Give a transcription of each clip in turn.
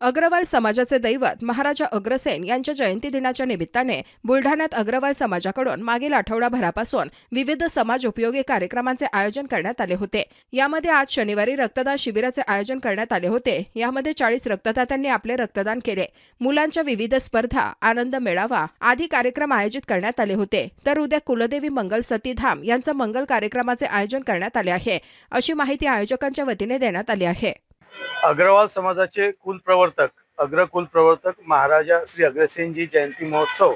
अग्रवाल समाजाचे दैवत महाराजा अग्रसेन यांच्या जयंती दिनाच्या निमित्ताने बुलढाण्यात अग्रवाल समाजाकडून मागील आठवडाभरापासून विविध समाज उपयोगी कार्यक्रमांचे आयोजन करण्यात आले होते. यामध्ये आज शनिवारी रक्तदान शिबिराचे आयोजन करण्यात आले होते. यामध्ये चाळीस रक्तदात्यांनी आपले रक्तदान केले. मुलांच्या विविध स्पर्धा आनंद मेळावा आदी कार्यक्रम आयोजित करण्यात आले होते. तर उद्या कुलदेवी मंगल सतीधाम यांचं मंगल कार्यक्रमाचे आयोजन करण्यात आले आहे. अशी माहिती आयोजकांच्या वतीने देण्यात आली आहे. अग्रवाल समाजाचे कुलप्रवर्तक अग्रकुल प्रवर्तक महाराजा श्री अग्रसेनजी जयंती महोत्सव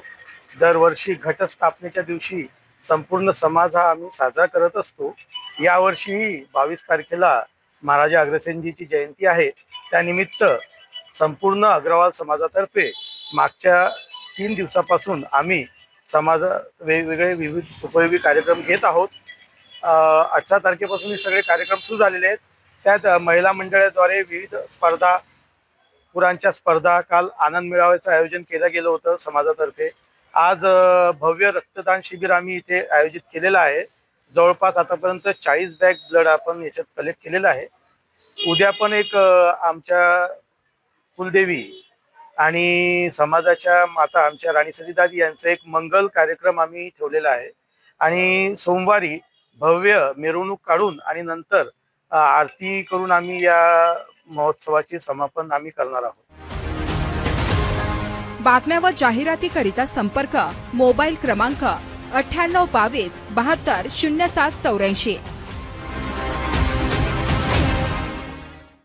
दरवर्षी घटस्थापनेच्या दिवशी संपूर्ण समाज हा आम्ही साजरा करत असतो. यावर्षीही बावीस तारखेला महाराजा अग्रसेनजीची जयंती आहे. त्यानिमित्त संपूर्ण अग्रवाल समाजातर्फे मागच्या तीन दिवसापासून आम्ही समाजात वेगवेगळे विविध उपयोगी कार्यक्रम घेत आहोत. अठरा तारखेपासून हे सगळे कार्यक्रम सुरू झालेले आहेत. त्यात महिला मंडळाद्वारे विविध स्पर्धा पुरांच्या स्पर्धा काल आनंद मेळाव्याचं आयोजन केलं गेलं होतं समाजातर्फे. आज भव्य रक्तदान शिबिर आम्ही इथे आयोजित केलेलं आहे. जवळपास आतापर्यंत चाळीस बॅग ब्लड आपण याच्यात कलेक्ट केलेलं आहे. उद्या पण एक आमच्या कुलदेवी आणि समाजाच्या माता आमच्या राणी सतीदादी यांचा एक मंगल कार्यक्रम आम्ही ठेवलेला आहे. आणि सोमवारी भव्य मिरवणूक काढून आणि नंतर आरती करून आम्ही या महोत्सवाचे समापन आम्ही करणार आहोत. बातम्या व जाहिरातीकरिता संपर्क मोबाईल क्रमांक अठ्ठ्याण्णव बावीस बहात्तर शून्य सात चौऱ्याऐंशी.